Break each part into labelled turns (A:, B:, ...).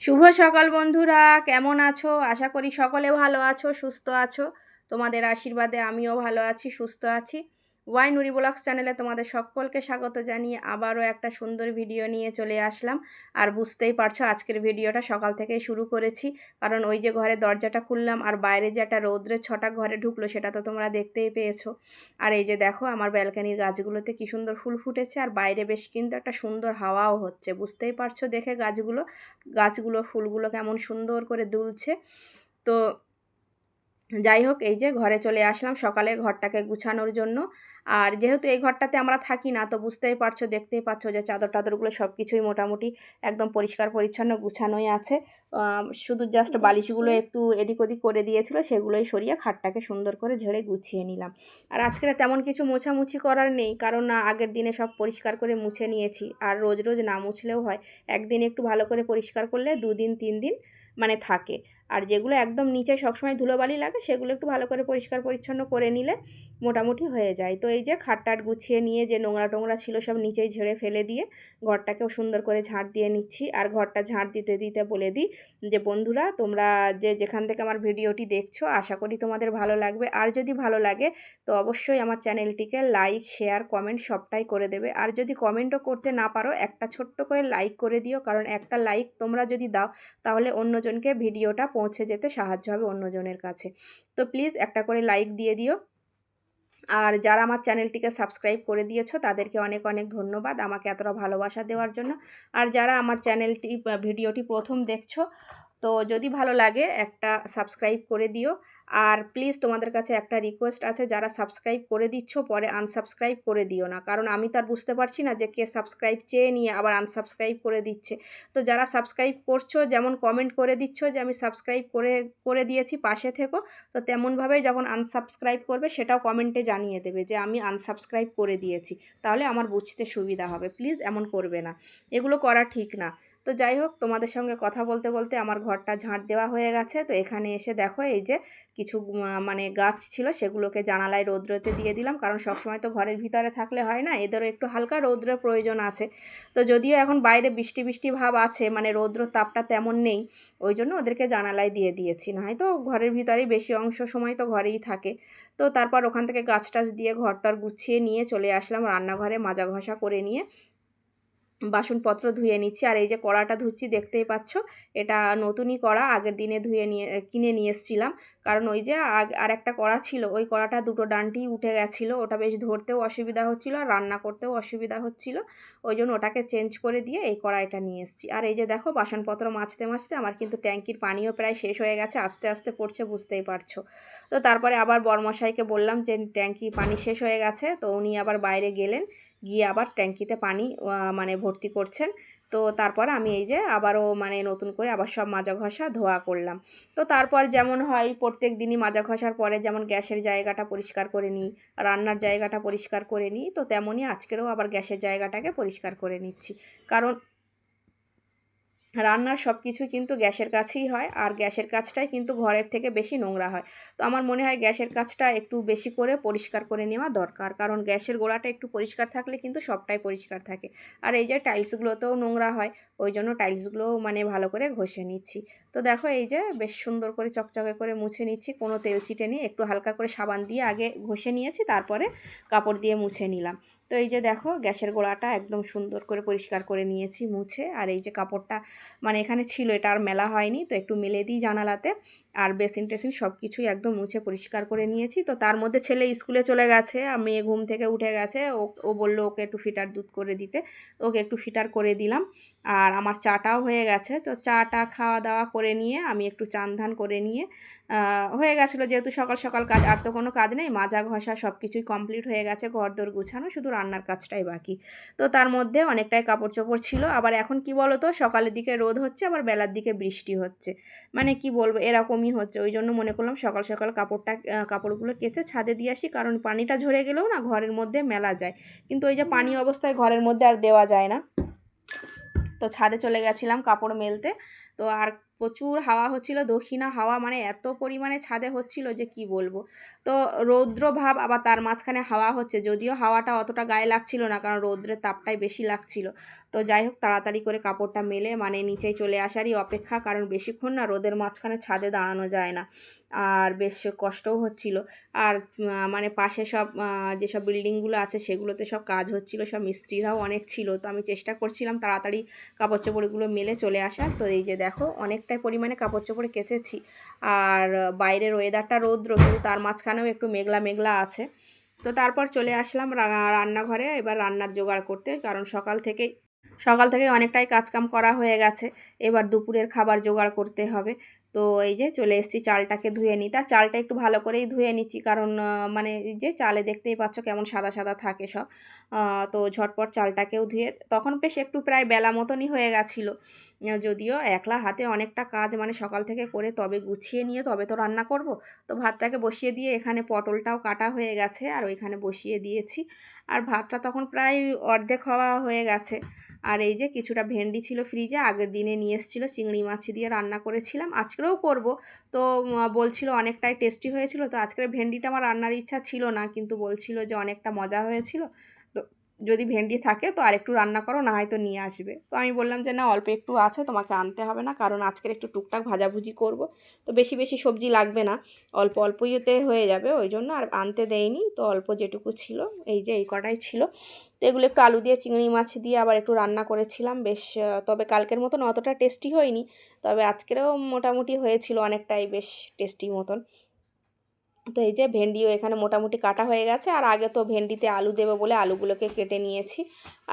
A: শুভ সকাল বন্ধুরা, কেমন আছো? আশা করি সকলে ভালো আছো, সুস্থ আছো। তোমাদের আশীর্বাদে আমিও ভালো আছি, সুস্থ আছি। ওয়াই নুরি ব্লগস চ্যানেলে তোমাদের সকলকে স্বাগত জানিয়ে আবারও একটা সুন্দর ভিডিও নিয়ে চলে আসলাম। আর বুঝতেই পারছ, আজকের ভিডিওটা সকাল থেকেই শুরু করেছি। কারণ ওই যে ঘরে দরজাটা খুললাম আর বাইরে যে একটা রৌদ্রের ছটা ঘরে ঢুকলো, সেটা তো তোমরা দেখতেই পেয়েছ। আর এই যে দেখো, আমার ব্যালকানির গাছগুলোতে কি সুন্দর ফুল ফুটেছে আর বাইরে বেশ কিন্তু একটা সুন্দর হাওয়াও হচ্ছে। বুঝতেই পারছ দেখে গাছগুলো গাছগুলো ফুলগুলো কেমন সুন্দর করে দুলছে। তো যাই হোক এই যে ঘরে চলে আসলাম সকালের ঘরটাকে গুছানোর জন্য। আর যেহেতু এই ঘরটাতে আমরা থাকি না তো বুঝতেই পারছ দেখতেই পাচ্ছ যে চাদর টাদরগুলো সব কিছুই মোটামুটি একদম পরিষ্কার পরিচ্ছন্ন গুছানোই আছে। শুধু জাস্ট বালিশগুলো একটু এদিক ওদিক করে দিয়েছিল সেগুলোই সরিয়ে খাটটাকে সুন্দর করে ঝেড়ে গুছিয়ে নিলাম। আর আজকের তেমন কিছু মোছামুছি করার নেই কারণ না আগের দিনে সব পরিষ্কার করে মুছে নিয়েছি। আর রোজ রোজ না মুছলেও হয় একদিন একটু ভালো করে পরিষ্কার করলে দুদিন তিন দিন মানে থাকে। আর যেগুলো একদম নিচে সবসময় ধুলোবালি লাগে, সেগুলো একটু ভালো করে পরিষ্কার পরিচ্ছন্ন করে নিলে মোটামুটি হয়ে যায়। তো এই যে খাটটাট গুছিয়ে নিয়ে যে নোংরা টোংরা ছিল সব নিচেই ঝেড়ে ফেলে দিয়ে ঘরটাকেও সুন্দর করে ঝাঁট দিয়ে নিচ্ছি। আর ঘরটা ঝাঁট দিতে দিতে বলে দিই যে, বন্ধুরা, তোমরা যে যেখান থেকে আমার ভিডিওটি দেখছ, আশা করি তোমাদের ভালো লাগবে। আর যদি ভালো লাগে, তো অবশ্যই আমার চ্যানেলটিকে লাইক, শেয়ার, কমেন্ট সবটাই করে দেবে। আর যদি কমেন্টও করতে না পারো, একটা ছোট্ট করে লাইক করে দিও। কারণ একটা লাইক তোমরা যদি দাও, তাহলে অন্যজনকে ভিডিওটা পৌঁছে যেতে সাহায্য হবে অন্যজনের কাছে। তো প্লিজ একটা করে লাইক দিয়ে দিও। আর যারা আমার চ্যানেলটিকে সাবস্ক্রাইব করে দিয়েছ, তাদেরকে অনেক অনেক ধন্যবাদ আমাকে এতটা ভালোবাসা দেওয়ার জন্য। আর যারা আমার চ্যানেলটি ভিডিওটি প্রথম দেখছ, তো যদি ভালো লাগে একটা সাবস্ক্রাইব করে দিও। আর প্লিজ তোমাদের কাছে একটা রিকোয়েস্ট আছে, যারা সাবস্ক্রাইব করে দিচ্ছ, পরে আনসাবস্ক্রাইব করে দিও না। কারণ আমি তার বুঝতে পারছি না যে কে সাবস্ক্রাইব চেয়ে নিয়ে আবার আনসাবস্ক্রাইব করে দিচ্ছে। তো যারা সাবস্ক্রাইব করছ, যেমন কমেন্ট করে দিচ্ছ যে আমি সাবস্ক্রাইব করে করে দিয়েছি, পাশে থেকো। তো তেমনভাবেই যখন আনসাবস্ক্রাইব করবে, সেটাও কমেন্টে জানিয়ে দেবে যে আমি আনসাবস্ক্রাইব করে দিয়েছি। তাহলে আমার বুঝতে সুবিধা হবে। প্লিজ এমন করবে না। এগুলো করা ঠিক না। তো যাই হোক, তোমাদের সঙ্গে কথা বলতে বলতে আমার ঘরটা ঝাঁট দেওয়া হয়ে গেছে। তো এখানে এসে দেখো, এই যে কিছু মানে গাছ ছিল সেগুলোকে জানালায় রৌদ্রতে দিয়ে দিলাম। কারণ সবসময় তো ঘরের ভিতরে থাকলে হয় না, এদেরও একটু হালকা রৌদ্রের প্রয়োজন আছে। তো যদিও এখন বাইরে বৃষ্টি বৃষ্টি ভাব আছে মানে রৌদ্র তাপটা তেমন নেই, ওই জন্য ওদেরকে জানালায় দিয়ে দিয়েছি। না হয়তো ঘরের ভিতরেই বেশি অংশ সময় তো ঘরেই থাকে। তো তারপর ওখান থেকে গাছ টাছ দিয়ে ঘরটার গুছিয়ে নিয়ে চলে আসলাম রান্নাঘরে মাজা ঘষা করে নিয়ে। বাসনপত্র ধুয়ে নিচ্ছি। আর এই যে কড়াটা ধুচ্ছি, দেখতেই পাচ্ছ, এটা নতুনই কড়া, আগের দিনে ধুয়ে নিয়ে, কিনে নিয়ে এসেছিলাম। কারণ ওই যে আর একটা কড়া ছিল, ওই কড়াটা দুটো ডানটি উঠে গেছিল, ওটা বেশ ধরতেও অসুবিধা হচ্ছিল আর রান্না করতেও অসুবিধা হচ্ছিল। ওই জন্য ওটাকে চেঞ্জ করে দিয়ে এই কড়াইটা নিয়ে এসেছি। আর এই যে দেখো, বাসনপত্র মাজতে মাজতে আমার কিন্তু ট্যাঙ্কির পানিও প্রায় শেষ হয়ে গেছে, আস্তে আস্তে পড়ছে, বুঝতেই পারছ। তো তারপরে আবার বরমশাইকে বললাম যে, ট্যাঙ্কি পানি শেষ হয়ে গেছে। তো উনি আবার বাইরে গেলেন, গিয়ে আবার ট্যাঙ্কিতে পানি মানে ভর্তি করছেন। তো তারপর আমি এই যে আবারও মানে নতুন করে আবার সব মাজা ঘষা ধোয়া করলাম। তো তারপর যেমন হয় প্রত্যেক দিনই মাজা ঘষার পরে যেমন গ্যাসের জায়গাটা পরিষ্কার করে নিই, রান্নার জায়গাটা পরিষ্কার করে নিই, তো তেমনই আজকেরও আবার গ্যাসের জায়গাটাকে পরিষ্কার করে নিচ্ছি। কারণ রান্নার সব কিছুই কিন্তু গ্যাসের কাছেই হয় আর গ্যাসের কাজটাই কিন্তু ঘরের থেকে বেশি নোংরা হয়। তো আমার মনে হয় গ্যাসের কাজটা একটু বেশি করে পরিষ্কার করে নেওয়া দরকার, কারণ গ্যাসের গোড়াটা একটু পরিষ্কার থাকলে কিন্তু সবটাই পরিষ্কার থাকে। আর এই যে টাইলসগুলোতেও নোংরা হয়, ওই জন্য টাইলসগুলোও মানে ভালো করে ঘষে নিচ্ছি। তো দেখো এই যে বেশ সুন্দর করে চকচকে করে মুছে নিচ্ছি, কোনো তেল চিটে নিয়ে একটু হালকা করে সাবান দিয়ে আগে ঘষে নিয়েছি, তারপরে কাপড় দিয়ে মুছে নিলাম। তো এই যে দেখো, গ্যাসের গোড়াটা একদম সুন্দর করে পরিষ্কার করে নিয়েছি, মুছে। আর এই যে কাপড়টা মানে এখানে ছিল, এটা আর মেলা হয়নি, তো একটু মেলে দিই জানালাতে। আর বেসিন টেসিন সব কিছুই একদম মুছে পরিষ্কার করে নিয়েছি। তো তার মধ্যে ছেলে স্কুলে চলে গেছে মেয়ে ঘুম থেকে উঠে গেছে। ও ও বলল ওকে একটু ফিটার দুধ করে দিতে। ওকে একটু ফিটার করে দিলাম। আর আমার চাটাও হয়ে গেছে। তো চাটা খাওয়া দাওয়া করে নিয়ে আমি একটু চান ধান করে নিয়ে হয়ে গেছিল যেহেতু সকাল সকাল কাজ, আর তো কোনো কাজ নেই, মাজা ঘষা সব কিছুই কমপ্লিট হয়ে গেছে, ঘর দোর গুছানো, শুধু রান্নার কাজটাই বাকি। তো তার মধ্যে অনেকটাই কাপড় চোপড় ছিল, আবার এখন কি বলো তো সকালের দিকে রোদ হচ্ছে, আবার বেলার দিকে বৃষ্টি হচ্ছে। মানে কি বলব, এরকমই হচ্ছে, ওই জন্য মনে করলাম সকাল সকাল কাপড়টা কাপড়গুলো কেচে ছাদে দিয়ে আসি, কারণ পানিটা ঝরে গেলেও না ঘরের মধ্যে মেলা যায়। কিন্তু ওই যে পানি অবস্থায় ঘরের মধ্যে আর দেওয়া যায় না। তো ছাদে চলে গেছিলাম কাপড় মেলতে, তো আর প্রচুর হাওয়া হচ্ছিল, দক্ষিণা হাওয়া মানে এত পরিমাণে ছাদে হচ্ছিল যে কি বলব। তো রৌদ্র ভাব আবার তার মাঝখানে হাওয়া হচ্ছে, যদিও হাওয়াটা অতটা গায়ে লাগছিল না, কারণ রৌদ্রের তাপটাই বেশি লাগছিল। তো যাই হোক, তাড়াতাড়ি করে কাপড়টা মেলে মানে নিচেই চলে আসারই অপেক্ষা, কারণ বেশিক্ষণ না রোদের মাঝখানে ছাদে দাঁড়ানো যায় না। আর বেশ কষ্টও হচ্ছিল। আর মানে পাশে সব যেসব বিল্ডিংগুলো আছে, সেগুলোতে সব কাজ হচ্ছিল, সব মিস্ত্রিরাও অনেক ছিল। তো আমি চেষ্টা করছিলাম তাড়াতাড়ি কাপড় চোপড়গুলো মেলে চলে আসার। তো এই যে দেখো অনেকটাই পরিমাণে কাপড় চোপড়ে কেচেছি। আর বাইরের ওয়েদারটা রৌদ্র, কিন্তু তার মাঝখানেও একটু মেঘলা মেঘলা আছে। তো তারপর চলে আসলাম রান্নাঘরে, এবার রান্নার জোগাড় করতে, কারণ সকাল থেকে সকাল থেকে অনেকটাই কাজকাম করা হয়ে গেছে। এবার দুপুরের খাবার জোগাড় করতে হবে। তো এই যে চলে এসেছি, চালটাকে ধুয়ে নিই। তার চালটা একটু ভালো করেই ধুয়ে নিচ্ছি, কারণ মানে যে চালে দেখতেই পাচ্ছ কেমন সাদা সাদা থাকে সব। তো ঝটপট চালটাকেও ধুয়ে, তখন বেশ একটু প্রায় বেলা মতনই হয়ে গেছিল। যদিও একলা হাতে অনেকটা কাজ মানে সকাল থেকে করে তবে গুছিয়ে নিয়ে তবে তো রান্না করব। তো ভাতটাকে বসিয়ে দিয়ে এখানে পটলটাও কাটা হয়ে গেছে, আর ওইখানে বসিয়ে দিয়েছি। আর ভাতটা তখন প্রায় অর্ধেক হওয়া হয়ে গেছে। আর এই যে কিছুটা ভেন্ডি ছিল ফ্রিজে আগের দিনে নিয়ে এসেছিল, চিংড়ি মাছ দিয়ে রান্না করেছিলাম আজকেও করব। তো বলছিল অনেকটাই টেস্টি হয়েছিল, তো আজকের ভেন্ডিটা আমার রান্নার ইচ্ছা ছিল না, কিন্তু বলছিল যে অনেকটা মজা হয়েছিল যদি ভেন্ডি থাকে তো আর একটু রান্না করো, না হয়তো নিয়ে আসবে। তো আমি বললাম যে, না, অল্প একটু আছে, তোমাকে আনতে হবে না, কারণ আজকের একটু টুকটাক ভাজাভুজি করব। তো বেশি বেশি সবজি লাগবে না, অল্প অল্পইতে হয়ে যাবে ওই জন্য, আর আনতে দেয়নি তো অল্প যেটুকু ছিল, এই যে এই কটাই ছিল। তো এগুলো একটু আলু দিয়ে, চিংড়ি মাছ দিয়ে আবার একটু রান্না করেছিলাম, বেশ তবে কালকের মতন অতটা টেস্টি হয়নি, তবে আজকেরও মোটামুটি হয়েছিল অনেকটাই, বেশ টেস্টি মতন। তো এই যে ভেন্ডিও এখানে মোটামুটি কাটা হয়ে গেছে, আর আগে তো ভেন্ডিতে আলু দেবে বলে আলুগুলোকে কেটে নিয়েছি।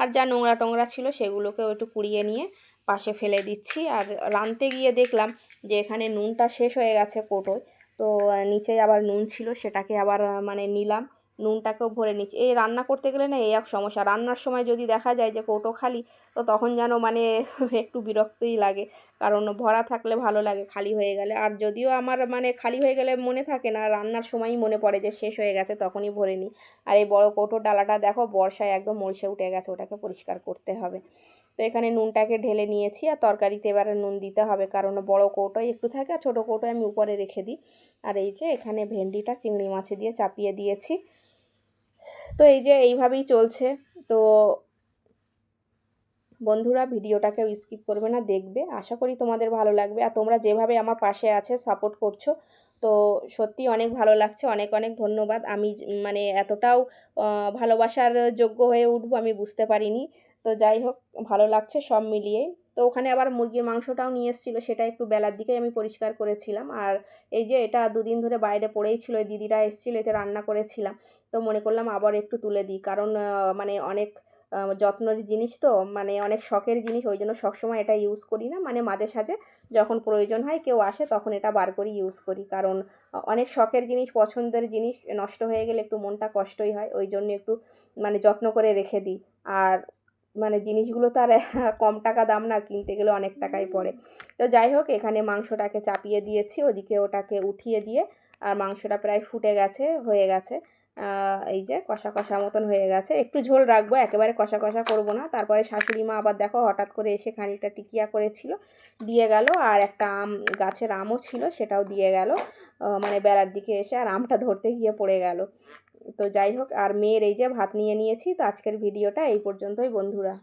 A: আর যা নোংরা টোংরা ছিল সেগুলোকে একটু কুড়িয়ে নিয়ে পাশে ফেলে দিচ্ছি। আর রানতে গিয়ে দেখলাম যে এখানে নুনটা শেষ হয়ে গেছে কোটোয়, তো নিচে আবার নুন ছিল সেটাকে আবার মানে নিলাম। নুনটাকেও ভরে নিচ্ছি। এই রান্না করতে গেলে না এই এক সমস্যা। রান্নার সময় যদি দেখা যায় যে কৌটো খালি, তো তখন যেন মানে একটু বিরক্তই লাগে। কারণ ভরা থাকলে ভালো লাগে, খালি হয়ে গেলে। আর যদিও আমার মানে খালি হয়ে গেলে মনে থাকে না, রান্নার সময়ই মনে পড়ে যে শেষ হয়ে গেছে, তখনই ভরে নিই। আর এই বড় কৌটোর ডালাটা দেখো, বর্ষায় একদম মলসে উঠে গেছে, ওটাকে পরিষ্কার করতে হবে। তো এখানে নুনটাকে ঢেলে নিয়েছি আর তরকারিতে এবারে নুন দিতে হবে কারণ বড় কৌটোয় একটু থাকে আর ছোটো কৌটোয় আমি উপরে রেখে দিই। আর এই যে এখানে ভেন্ডিটা চিংড়ি মাছে দিয়ে চাপিয়ে দিয়েছি। তো এই যে এইভাবেই চলছে। তো বন্ধুরা ভিডিওটাকে স্কিপ করবে না, দেখবে। আশা করি তোমাদের ভালো লাগবে। আর তোমরা যেভাবে আমার পাশে আছে, সাপোর্ট করছ, তো সত্যি অনেক ভালো লাগছে। অনেক অনেক ধন্যবাদ। আমি মানে এতটাও ভালোবাসার যোগ্য হয়ে উঠবো আমি বুঝতে পারিনি। তো যাই হোক, ভালো লাগছে সব মিলিয়ে। তো ওখানে আবার মুরগির মাংসটাও নিয়ে এসেছিল, সেটা একটু বেলার দিকে আমি পরিষ্কার করেছিলাম। আর এই যে এটা দুদিন ধরে বাইরে পড়েই ছিল দিদিরা এসেছিল, এতে রান্না করেছিলাম। তো মনে করলাম আবার একটু তুলে দিই, কারণ মানে অনেক যত্নের জিনিস তো মানে অনেক শখের জিনিস, ওই জন্য সবসময় এটা ইউজ করি না। মানে মাঝে সাঝে যখন প্রয়োজন হয়, কেউ আসে, তখন এটা বার করি ইউজ করি। কারণ অনেক শখের জিনিস, পছন্দের জিনিস নষ্ট হয়ে গেলে একটু মনটা কষ্টই হয়, ওই জন্য একটু মানে যত্ন করে রেখে দিই। আর মানে জিনিসগুলো তো আর কম টাকা দাম না কিনতে গেলে অনেক টাকাই পড়ে। তো যাই হোক এখানে মাংসটাকে চাপিয়ে দিয়েছি ওদিকে ওটাকে উঠিয়ে দিয়ে আর মাংসটা প্রায় ফুটে গেছে হয়ে গেছে। এই যে কষা কষা মতন হয়ে গেছে। একটু ঝোল রাখব একেবারে কষা কষা করব না। তারপরে শাশুড়ি মা আবার দেখো হঠাৎ করে এসে খানিকটা টিকিয়া করেছিল দিয়ে গেল। আর একটা আম গাছের আমও ছিল সেটাও দিয়ে গেল। মানে বেলার দিকে এসে আর আমটা ধরতে গিয়ে পড়ে গেল। তো যাই হোক, আর মেয়ের এই যে ভাত নিয়ে নিয়েছি, তো আজকের ভিডিওটা এই পর্যন্তই বন্ধুরা।